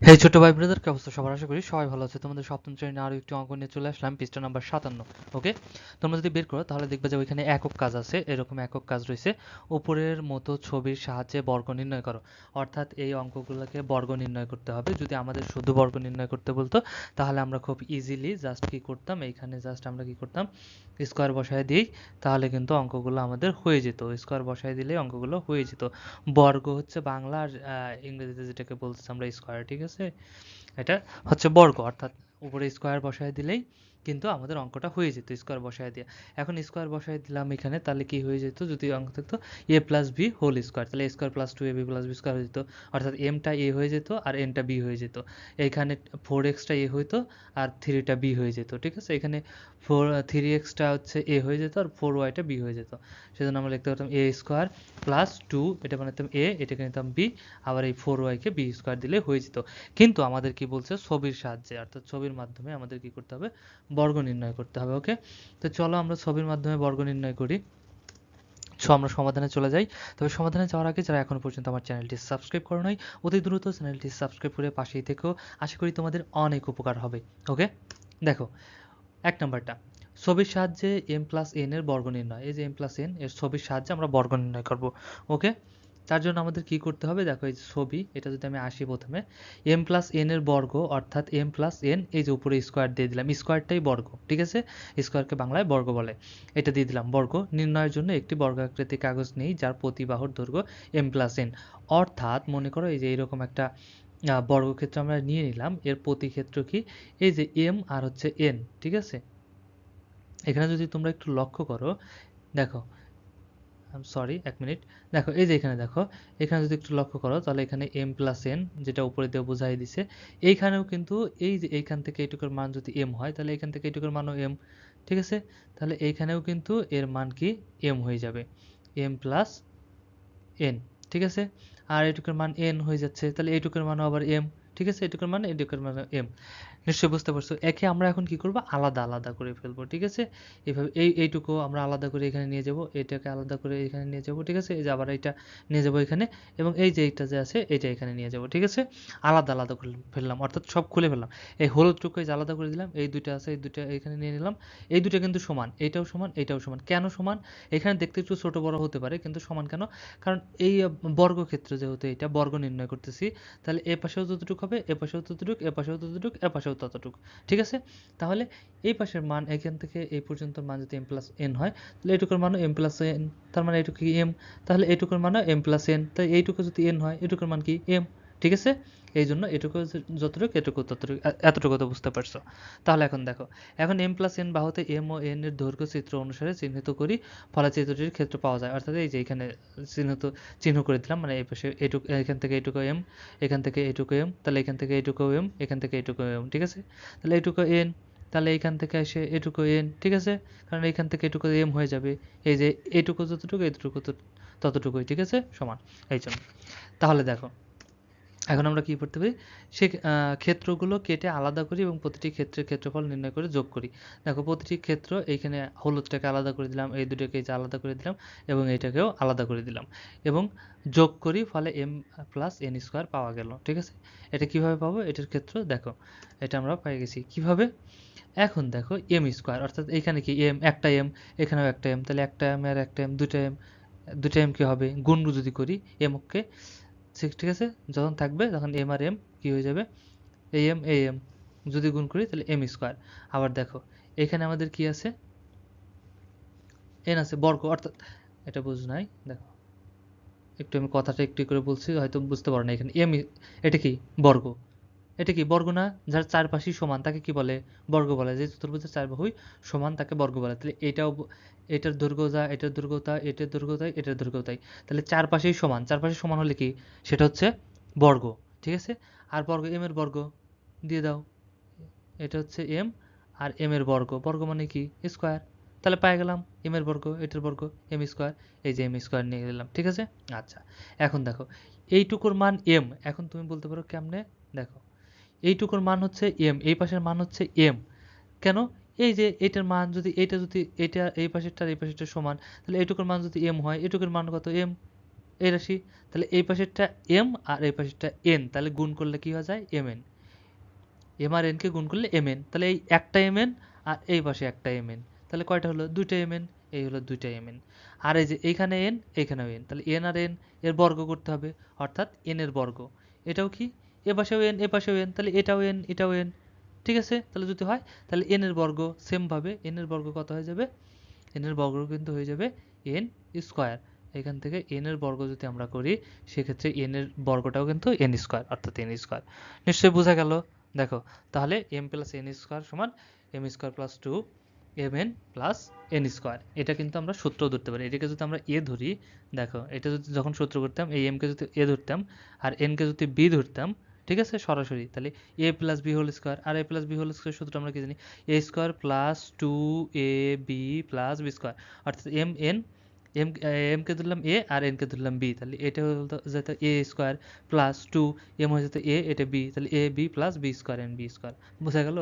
হে ছোট ভাই ব্রাদার অবস্থা? সবার আশা করি সবাই ভালো আছে। তোমাদের সপ্তম শ্রেণির আরও একটি অঙ্ক নিয়ে চলে আসলাম, পৃষ্ঠা নাম্বার সাতান্ন ওকে তোমরা যদি বের করো, তাহলে দেখবে যে ওইখানে একক কাজ আছে, এরকম একক কাজ রয়েছে। উপরের মতো ছবির সাহায্যে বর্গ নির্ণয় করো। অর্থাৎ এই অঙ্কগুলোকে বর্গ নির্ণয় করতে হবে। যদি আমাদের শুধু বর্গ নির্ণয় করতে বলতো, তাহলে আমরা খুব ইজিলি জাস্ট কি করতাম? এইখানে জাস্ট আমরা কি করতাম? স্কোয়ার বসায় দিই, তাহলে কিন্তু অঙ্কগুলো আমাদের হয়ে যেত। স্কোয়ার বসায় দিলে অঙ্কগুলো হয়ে যেত। বর্গ হচ্ছে বাংলা আর ইংরেজিতে যেটাকে বলতেছি আমরা স্কোয়ার ঠিক আছে? এটা হচ্ছে বর্গ অর্থাৎ উপরে স্কোয়ার বসায় দিলেই কিন্তু আমাদের অঙ্কটা হয়ে যেত স্কোয়ার বসায় দিয়ে। এখন স্কোয়ার বসায় দিলাম এখানে, তাহলে কি হয়ে যেত? যদি অঙ্ক থাকতো A plus B whole square তাহলে square plus two A B plus B square হয়ে যেত। অর্থাৎ এমটা এ হয়ে যেত আর এনটা বি হয়ে যেত। এইখানে ফোর এক্সটা এ হইতো আর থ্রিটা বি হয়ে যেত, ঠিক আছে? এখানে ফোর থ্রি এক্সটা হচ্ছে এ হয়ে যেত আর ফোর ওয়াইটা বি হয়ে যেত। সেজন্য আমরা লিখতে পারতাম এ স্কোয়ার প্লাস টু এটা বানাতাম এ এটাকে নিতাম বি আবার এই ফোর ওয়াইকে বি স্কোয়ার দিলে হয়ে যেত। কিন্তু আমাদের কি বলছে? ছবির সাহায্যে, অর্থাৎ ছবির মাধ্যমে আমাদের কি করতে হবে? বর্গ নির্ণয় করতে হবে ওকে তো চলো আমরা ছবির মাধ্যমে বর্গ নির্ণয় করি। সো আমরা সমাধানে চলে যাই। তবে সমাধানে যাওয়ার আগে যারা এখনও পর্যন্ত আমার চ্যানেলটি সাবস্ক্রাইব করো নাই, অতি দ্রুত চ্যানেলটি সাবস্ক্রাইব করে পাশেই থেকেও আশা করি তোমাদের অনেক উপকার হবে ওকে দেখো, এক নাম্বারটা, ছবির সাহায্যে এম প্লাস এন এর বর্গ নির্ণয়। এই যে এম প্লাস এন এর ছবির সাহায্যে আমরা বর্গ নির্ণয় করব ওকে তার জন্য আমাদের কি করতে হবে? দেখো এই ছবি, এটা যদি আমি আসি প্রথমে এম প্লাস এন এর বর্গ অর্থাৎ এম প্লাস এন এই যে উপরে স্কোয়ার দিয়ে দিলাম স্কোয়ারটাই বর্গ, ঠিক আছে? স্কোয়ারকে বাংলায় বর্গ বলে, এটা দিয়ে দিলাম বর্গ, নির্ণয়ের জন্য একটি বর্গাকৃতি কাগজ নেই, যার প্রতি বাহুর দৈর্ঘ্য এম প্লাস এন অর্থাৎ মনে করো এই যে এরকম একটা বর্গক্ষেত্র আমরা নিয়ে নিলাম, এর প্রতি ক্ষেত্র কি? এই যে এম আর হচ্ছে এন ঠিক আছে? এখানে যদি তোমরা একটু লক্ষ্য করো, দেখো সরি এক মিনিট। দেখো, এই যে এখানে দেখো, এখানে যদি একটু লক্ষ্য করো, তাহলে এখানে এম প্লাস এন যেটা উপরে দিয়ে বোঝাই দিছে, এইখানেও কিন্তু এই যে এইখান থেকে এইটুকুর মান যদি এম হয়, তাহলে এখান থেকে এইটুকুর মানও এম ঠিক আছে? তাহলে এইখানেও কিন্তু এর মান কি এম হয়ে যাবে এম প্লাস এন ঠিক আছে? আর এটুকুর মান এন হয়ে যাচ্ছে, তাহলে এইটুকুর মানও আবার এম ঠিক আছে? এটুকুর মানে এটুকুর মানে এম। নিশ্চয়ই বুঝতে পারছ। একে আমরা এখন কি করব? আলাদা আলাদা করে ফেলব, ঠিক আছে? এইভাবে এই, এইটুকু আমরা আলাদা করে এখানে নিয়ে যাব, এটাকে আলাদা করে এখানে নিয়ে যাব, ঠিক আছে? এই যে আবার এইটা নিয়ে যাব এখানে এবং এই যে এইটা যে আছে এটা এখানে নিয়ে যাব, ঠিক আছে? আলাদা আলাদা করে ফেললাম, অর্থাৎ সব খুলে ফেললাম। এই হলুদটুকু এই যে আলাদা করে দিলাম, এই দুইটা আছে, এই দুইটা এখানে নিয়ে নিলাম। এই দুটো কিন্তু সমান এইটাও সমান এইটাও সমান। কেন সমান? এখানে দেখতে একটু ছোট বড় হতে পারে, কিন্তু সমান কেন? কারণ এই বর্গক্ষেত্র যেহেতু এটা, বর্গ নির্ণয় করতেছি, তাহলে এ পাশেও ততটুকু হবে, এ পাশেও ততটুক, এ পাশেও ততটুক, এ পাশেও ততটুক। ঠিক আছে? তাহলে এই পাশের মান এখান থেকে এই পর্যন্ত মান যদি এম প্লাস এন হয়, তাহলে এইটুকুর মানও এম প্লাস এন তার মানে এইটুকু কি এম তাহলে এইটুকুর মানও এম প্লাস এন তাই এইটুকু যদি এন হয়, এটুকুর মান কি এম ঠিক আছে? এই জন্য এটুকু যতটুকু, এটুকু ততটুকু এতটুকু তো বুঝতে পারছ। তাহলে এখন দেখো, এখন এম প্লাস এন বাহুতে এম ও এন এর দৈর্ঘ্য চিত্র অনুসারে চিহ্নিত করি ফলে চিত্রটির ক্ষেত্র পাওয়া যায়। অর্থাৎ এই যে এখানে চিহ্নিত, চিহ্ন করে দিলাম মানে এই পাশে এটুকু, এখান থেকে এটুকু এম এখান থেকে এটুকু এম তাহলে এখান থেকে এটুকু এম এখান থেকে এটুকু এম ঠিক আছে? তাহলে এটুকু এন তাহলে এইখান থেকে এসে এটুকু এন ঠিক আছে? কারণ এইখান থেকে এটুকু এম হয়ে যাবে। এই যে এটুকু যতটুকু এইটুকু তত- ততটুকুই, ঠিক আছে? সমান এই জন্য তাহলে দেখো এখন আমরা কি করতে পারি? সে ক্ষেত্রগুলো কেটে আলাদা করি এবং প্রতিটি ক্ষেত্রের ক্ষেত্রফল নির্ণয় করে যোগ করি। দেখো, প্রতিটি ক্ষেত্র এইখানে হলুদটাকে আলাদা করে দিলাম, এই দুটোকে এই যে আলাদা করে দিলাম এবং এইটাকেও আলাদা করে দিলাম এবং যোগ করি, ফলে এম প্লাস এন স্কোয়ার পাওয়া গেল, ঠিক আছে? এটা কীভাবে পাবো? এটার ক্ষেত্র দেখো, এটা আমরা পেয়ে গেছি। কীভাবে? এখন দেখো এম স্কোয়ার অর্থাৎ এখানে কি এম একটা এম এখানেও একটা এম তাহলে একটা এম আর একটা এম দুটো এম দুটো এম কি হবে? গুণ যদি করি এম ওকে ঠিক আছে? যখন থাকবে, তখন এম আর এম কি হয়ে যাবে? এ এম এ এম যদি গুণ করি, তাহলে এম স্কোয়ার আবার দেখো, এখানে আমাদের কি আছে? এন আছে, বর্গ। অর্থাৎ, এটা বুঝ নাই, দেখো। একটু আমি কথাটা একটু করে বলছি, হয়তো বুঝতে পারো না এখানে। এম এটা কি? বর্গ। এটা কি বর্গ না? যার চারপাশেই সমান, তাকে কি বলে? বর্গ বলে। যে চতুর্ভুজের চার বাহুই সমান, তাকে বর্গ বলে। তাহলে এটাও এটার যা, এটার দৈর্ঘ্য তা, এটার দৈর্ঘ্য তাই, এটার দৈর্ঘ্য তাই। তাহলে চারপাশেই সমান। চারপাশে সমান হলে কি? সেটা হচ্ছে বর্গ। ঠিক আছে? আর বর্গ এম এর বর্গ দিয়ে দাও। এটা হচ্ছে এম আর এম এর বর্গ। বর্গ মানে কি? স্কোয়ার। তাহলে পেয়ে গেলাম এম এর বর্গ, এটার বর্গ এম স্কোয়ার। এই যে এম স্কোয়ার নিয়ে গেলাম। ঠিক আছে? আচ্ছা। এখন দেখো, এইটুকুর মান এম এখন তুমি বলতে পারো কেমনে? দেখো। এইটুকুর মান হচ্ছে এম এই পাশের মান হচ্ছে এম কেন? এই যে এটার মান যদি, এটা যদি, এটা এই পাশেরটার, এই পাশেরটা সমান, তাহলে এইটুকুর মান যদি এম হয় এটুকুর মান কত এম এই রাশি। তাহলে এই পাশেরটা এম আর এই পাশেরটা এন তাহলে গুণ করলে কি হয়ে যায়? এম এন এম আর এনকে গুণ করলে এম এন তাহলে এই একটা এম এন আর এই পাশে একটা এম এন তাহলে কয়টা হলো? দুইটা এম এন এই হলো দুইটা এম এন আর এই যে এইখানে এন এইখানেও এন তাহলে এন আর এন এর বর্গ করতে হবে, অর্থাৎ এন এর বর্গ। এটাও কি? এ পাশেও এন এ পাশেও এন তাহলে এটাও এন এটাও এন ঠিক আছে? তাহলে যদি হয়, তাহলে এন এর বর্গ সেমভাবে এন এর বর্গ কত হয়ে যাবে? এন এর বর্গ কিন্তু হয়ে যাবে এন স্কোয়ার এখান থেকে এন এর বর্গ যদি আমরা করি, সেক্ষেত্রে এন এর বর্গটাও কিন্তু এন স্কোয়ার অর্থাৎ এন স্কোয়ার নিশ্চয়ই বোঝা গেল? দেখো, তাহলে এম প্লাস এন স্কোয়ার সমান M square plus two M N plus N square এটা কিন্তু আমরা সূত্র ধরতে পারি। এটাকে যদি আমরা এ ধরি, দেখো, এটা যদি যখন সূত্র করতাম, এই এমকে যদি এ ধরতাম, আর এনকে যদি বি ধরতাম ঠিক আছে? সরাসরি। তাহলে A plus B whole square R A plus B whole square সূত্রটা আমরা কি জানি? A square plus two A B plus B square অর্থাৎ এম এন এম এমকে ধরলাম এ আর এনকে ধরলাম বি তাহলে এটা হলো যেত A square plus two M হয়ে যেত এ এটা বি তাহলে A B plus B square N B square বোঝা গেল?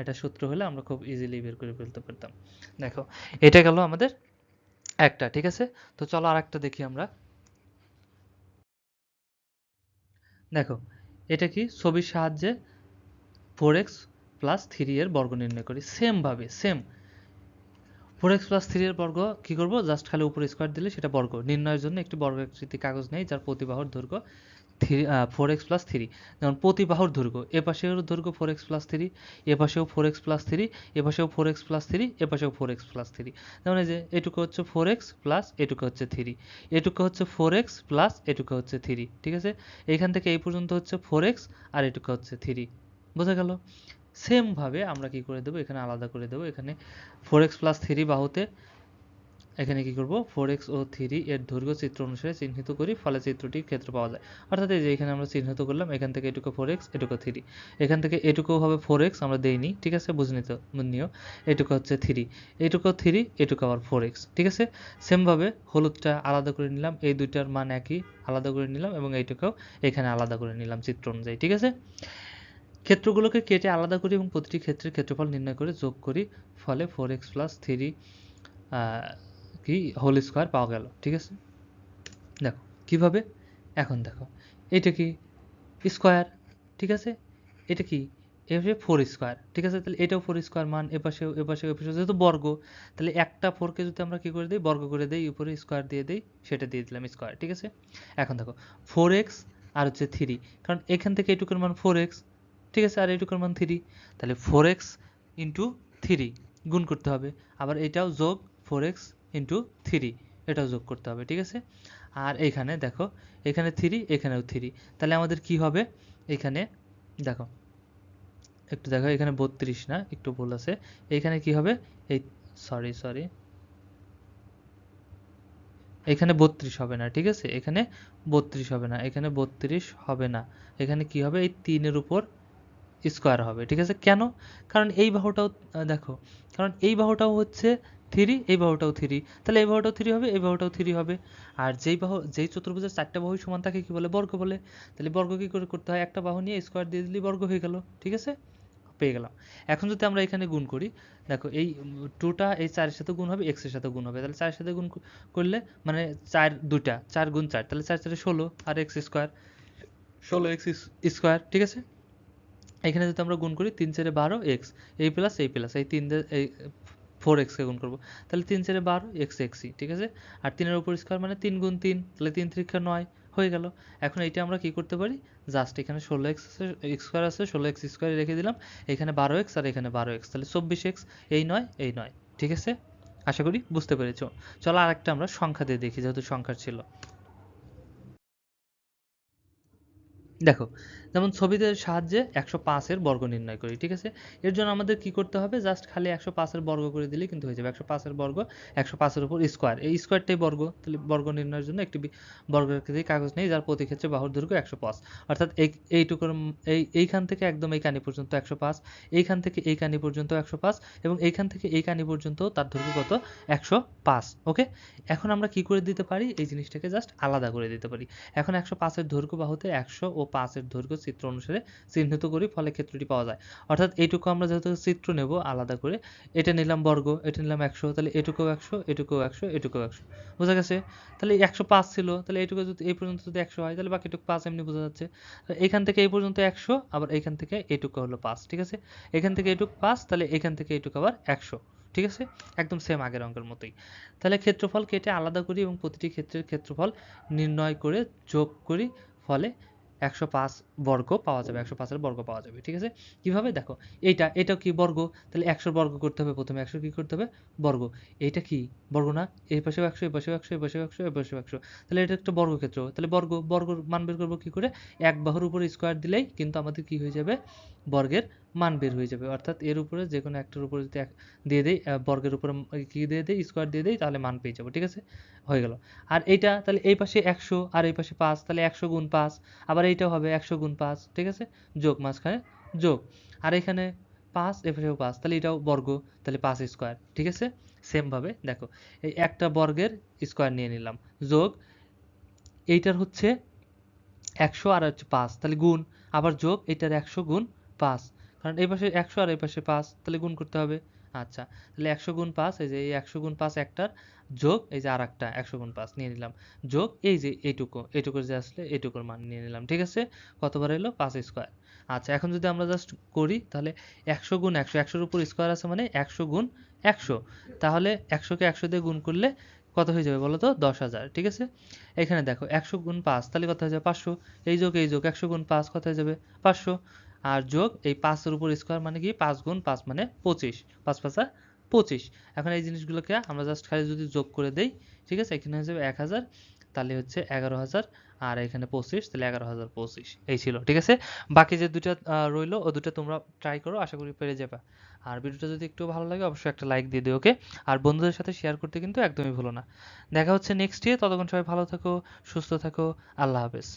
এটা সূত্র হলে আমরা খুব ইজিলি বের করে ফেলতে পারতাম। দেখো, এটা গেল আমাদের একটা, ঠিক আছে? তো চলো আর একটা দেখি আমরা। দেখো এটা কি? ছবির সাহায্যে ফোর এক্স প্লাস থ্রি এর বর্গ নির্ণয় করি। সেমভাবে same four X plus three এর বর্গ কী করব? জাস্ট খালি উপরে স্কোয়ার দিলে সেটা বর্গ। নির্ণয়ের জন্য একটি বর্গ আকৃতি কাগজ নেই, যার প্রতিবাহর দৈর্ঘ্য three four X plus three যেমন প্রতিবাহুর দৈর্ঘ্য, এ পাশেও দৈর্ঘ্য ফোর এক্স প্লাস থ্রি এ পাশেও ফোর এক্স প্লাস থ্রি এ পাশেও ফোর এক্স প্লাস থ্রি এ পাশেও ফোর এক্স প্লাস থ্রি যেমন এই যে, এটুকু হচ্ছে ফোর এক্স প্লাস এটুকু হচ্ছে থ্রি এটুকু হচ্ছে ফোর এক্স প্লাস এটুকু হচ্ছে থ্রি ঠিক আছে? এইখান থেকে এই পর্যন্ত হচ্ছে ফোর এক্স আর এটুকু হচ্ছে থ্রি বোঝা গেল? সেমভাবে আমরা কি করে দেবো? এখানে আলাদা করে দেবো। এখানে ফোর এক্স প্লাস থ্রি বাহুতে এখানে কি করব? ফোর এক্স ও থ্রি এর দৈর্ঘ্য চিত্র অনুসারে চিহ্নিত করি, ফলে চিত্রটির ক্ষেত্র পাওয়া যায়। অর্থাৎ এই যে এখানে আমরা চিহ্নিত করলাম, এখান থেকে এটুকু ফোর এক্স এটুকু থ্রি এখান থেকে এটুকু হবে ফোর এক্স আমরা দেইনি, ঠিক আছে? বুঝে নিতে, নিও। এটুকু হচ্ছে থ্রি এটুকু থ্রি এটুকু আবার ফোর এক্স ঠিক আছে? সেমভাবে হলুদটা আলাদা করে নিলাম, এই দুইটার মান একই, আলাদা করে নিলাম এবং এইটুকুও এখানে আলাদা করে নিলাম চিত্র অনুযায়ী, ঠিক আছে? ক্ষেত্রগুলোকে কেটে আলাদা করি এবং প্রতিটি ক্ষেত্রের ক্ষেত্রফল নির্ণয় করে যোগ করি, ফলে ফোর এক্স প্লাস থ্রি কি হোল স্কোয়ার পাওয়া গেল, ঠিক আছে? দেখো, কীভাবে? এখন দেখো এটা কি স্কোয়ার ঠিক আছে? এটা কি? এভাবে ফোর স্কোয়ার ঠিক আছে? তাহলে এটাও ফোর স্কোয়ার মান এপাশেও এপাশেও এপাশেও যেহেতু বর্গ, তাহলে একটা ফোরকে যদি আমরা কি করে দিই? বর্গ করে দিই, উপরে স্কোয়ার দিয়ে দিই, সেটা দিয়ে দিলাম স্কোয়ার ঠিক আছে? এখন দেখো ফোর এক্স আর হচ্ছে থ্রি কারণ এখান থেকে এটুকুর মান ফোর এক্স ঠিক আছে? আর এটুকুর মান থ্রি তাহলে ফোর এক্স ইন্টু থ্রি গুণ করতে হবে। আবার এটাও যোগ ফোর এক্স ইন্টু থ্রি এটাও যোগ করতে হবে, ঠিক আছে? আর এইখানে দেখো, এখানে থ্রি এখানেও থ্রি তাহলে আমাদের কি হবে? এখানে, দেখো, একটু দেখো, এখানে বত্রিশ না, একটু ভুল আছে। এইখানে কি হবে? এই সরি সরি এখানে বত্রিশ হবে না, ঠিক আছে? এখানে বত্রিশ হবে না, এখানে বত্রিশ হবে না। এখানে কি হবে? এই তিনের উপর স্কোয়ার হবে ঠিক আছে? কেন? কারণ এই বাহুটাও দেখো কারণ এই বাহুটাও হচ্ছে থ্রি এই বাহুটাও থ্রি তাহলে এই বাহুটাও থ্রি হবে এই বাহুটাও থ্রি হবে। আর যেই বাহু যেই চতুর্ভুজের চারটা বাহু সমান থাকে কি বলে? বর্গ বলে। তাহলে বর্গ কি করে করতে হয়? একটা বাহু নিয়ে স্কোয়ার দিয়ে দিলে বর্গ হয়ে গেল ঠিক আছে? পেয়ে গেলাম। এখন যদি আমরা এখানে গুণ করি দেখো এই টুটা এই চারের সাথে গুণ হবে এক্সের সাথে গুণ হবে। তাহলে চারের সাথে গুণ করলে মানে চার দুটা চার গুণ চার তাহলে চার চারে ষোলো আর এক্স স্কোয়ার ষোলো এক্স স্কোয়ার ঠিক আছে? এখানে যদি আমরা গুণ করি তিন চারে বারো এক্স এই প্লাস এই প্লাস এই তিন এই ফোর এক্সকে গুণ করব। তাহলে তিন চারে বারো এক্স এক্সই ঠিক আছে? আর তিনের উপর স্কোয়ার মানে তিন গুণ তিন, তাহলে তিন ত্রিক্ষা নয়, হয়ে গেল। এখন এইটা আমরা কি করতে পারি? জাস্ট এখানে ষোলো এক্স স্কোয়ার আছে, ষোলো এক্স স্কোয়ার রেখে দিলাম। এখানে বারো এক্স আর এখানে বারো এক্স তাহলে চব্বিশ এক্স এই নয় এই নয়, ঠিক আছে? আশা করি বুঝতে পেরেছ। চলো আরেকটা আমরা সংখ্যা দিয়ে দেখি, যেহেতু সংখ্যা ছিল। দেখো, যেমন ছবিতে সাহায্যে একশো পাঁচের বর্গ নির্ণয় করি, ঠিক আছে? এর জন্য আমাদের কি করতে হবে? জাস্ট খালি একশো পাঁচের বর্গ করে দিলে কিন্তু হয়ে যাবে। একশো পাঁচের বর্গ, একশো পাঁচের উপর স্কোয়ার এই স্কোয়ারটাই বর্গ, তাহলে বর্গ নির্ণয়ের জন্য একটি বর্গের কাগজ নেই, যার প্রতি ক্ষেত্রে বাহুর দৈর্ঘ্য একশো পাঁচ। অর্থাৎ এই, এইটুকুর এই, এইখান থেকে একদম এই কানি পর্যন্ত একশো পাঁচ, এইখান থেকে এই কানি পর্যন্ত একশো পাঁচ, এবং এইখান থেকে এই কানি পর্যন্ত তার দৈর্ঘ্য কত? একশো পাঁচ ওকে এখন আমরা কি করে দিতে পারি? এই জিনিসটাকে জাস্ট আলাদা করে দিতে পারি। এখন একশো পাঁচের দৈর্ঘ্য বাহুতে একশো ও পাঁচের দৈর্ঘ্য চিত্র অনুসারে চিহ্নিত করি ফলে ক্ষেত্রটি পাওয়া যায়। অর্থাৎ এইটুকু আমরা যেহেতু চিত্র নেব আলাদা করে, এটা নিলাম বর্গ, এটা নিলাম একশো, তাহলে এটুকুও একশো এটুকু একশো, এটুকুও একশো। বোঝা গেছে? তাহলে একশো পাঁচ ছিল, তাহলে এইটুকু যদি এই পর্যন্ত যদি একশো হয়, তাহলে বাকিটুকু পাঁচ এমনি বোঝা যাচ্ছে। এখান থেকে এই পর্যন্ত একশো, আবার এইখান থেকে এইটুকু হলো পাঁচ, ঠিক আছে? এখান থেকে এইটুকু পাঁচ, তাহলে এখান থেকে এইটুকু আবার একশো, ঠিক আছে? একদম সেম আগের অঙ্কের মতোই। তাহলে ক্ষেত্রফল কেটে আলাদা করি এবং প্রতিটি ক্ষেত্রের ক্ষেত্রফল নির্ণয় করে যোগ করি, ফলে একশো পাঁচ বর্গ পাওয়া যাবে, একশো পাঁচের বর্গ পাওয়া যাবে, ঠিক আছে? কীভাবে? দেখো, এইটা এটা কি বর্গ? তাহলে একশোর বর্গ করতে হবে প্রথমে একশো কি করতে হবে? বর্গ। এইটা কি? বর্গ না? এই পাশেও একশো এই পাশেও একশো এই পাশেও একশো এই পাশেও একশো। তাহলে এটা একটা বর্গক্ষেত্র। তাহলে বর্গ বর্গ মান বের করব কি করে? এক বাহুর উপরে স্কোয়ার দিলেই কিন্তু আমাদের কি হয়ে যাবে? বর্গের মান বের হয়ে যাবে। অর্থাৎ এর উপরে যে কোনো একটার উপরে যদি এক দিয়ে দেই বর্গের উপরে কি দিয়ে দেই? স্কোয়ার দিয়ে দেই, তাহলে মান পেয়ে যাব, ঠিক আছে? হয়ে গেল। আর এইটা, তাহলে এই পাশে একশো, আর এই পাশে পাঁচ, তাহলে একশো গুণ পাঁচ। আবার এইটাও হবে একশো গুণ পাঁচ, ঠিক আছে? যোগ মাঝখানে যোগ। আর এখানে পাঁচ এ পাশেও পাঁচ, তাহলে এটাও বর্গ, তাহলে পাঁচ স্কোয়ার ঠিক আছে? সেমভাবে দেখো, এই একটা বর্গের স্কোয়ার নিয়ে নিলাম। যোগ, এইটার হচ্ছে একশো আর হচ্ছে পাঁচ, তাহলে গুণ। আবার যোগ, এইটার একশো গুণ পাঁচ। কারণ এই পাশে একশো আর এই পাশে পাঁচ, তাহলে গুণ করতে হবে। আচ্ছা তাহলে একশো গুণ পাঁচ, এই যে এই একশো গুণ পাঁচ একটার যোগ, এই যে আর একটা একশো গুণ পাঁচ নিয়ে নিলাম। যোগ, এই যে এইটুকু এইটুকুর যে আসলে এইটুকুর মান নিয়ে নিলাম, ঠিক আছে? কতবার এলো? পাঁচ স্কোয়ার। আচ্ছা এখন যদি আমরা জাস্ট করি, তাহলে একশো গুণ একশো, একশোর উপর স্কোয়ার আছে মানে একশো গুণ একশো। তাহলে একশোকে একশো দিয়ে গুণ করলে কত হয়ে যাবে বলো তো দশ হাজার, ঠিক আছে? এখানে দেখো, একশো গুণ পাঁচ, তাহলে কত হয়ে যাবে? পাঁচশো। এই যোগ এই যোগ, একশো গুণ পাঁচ কত হয়ে যাবে? পাঁচশো। আর যোগ এই পাঁচের উপর স্কোয়ার মানে কি? পাঁচ গুণ পাঁচ মানে পঁচিশ। পাঁচ পাঁচা পঁচিশ। এখন এই জিনিসগুলোকে আমরা জাস্ট খালি যদি যোগ করে দেই, ঠিক আছে? এখানে হয়ে যাবে এক হাজার, তাহলে হচ্ছে এগারো হাজার। আর এখানে পঁচিশ, তাহলে এগারো হাজার পঁচিশ। এই ছিল, ঠিক আছে? বাকি যে দুটা রইল, ও দুটো তোমরা ট্রাই করো, আশা করি পেরে যাবে। আর ভিডিওটা যদি একটু ভালো লাগে, অবশ্যই একটা লাইক দিয়ে দিও ওকে আর বন্ধুদের সাথে শেয়ার করতে কিন্তু একদমই ভুলো না। দেখা হচ্ছে নেক্সট ইয়ার ততক্ষণ সবাই ভালো থাকো, সুস্থ থাকো। আল্লাহ হাফেজ।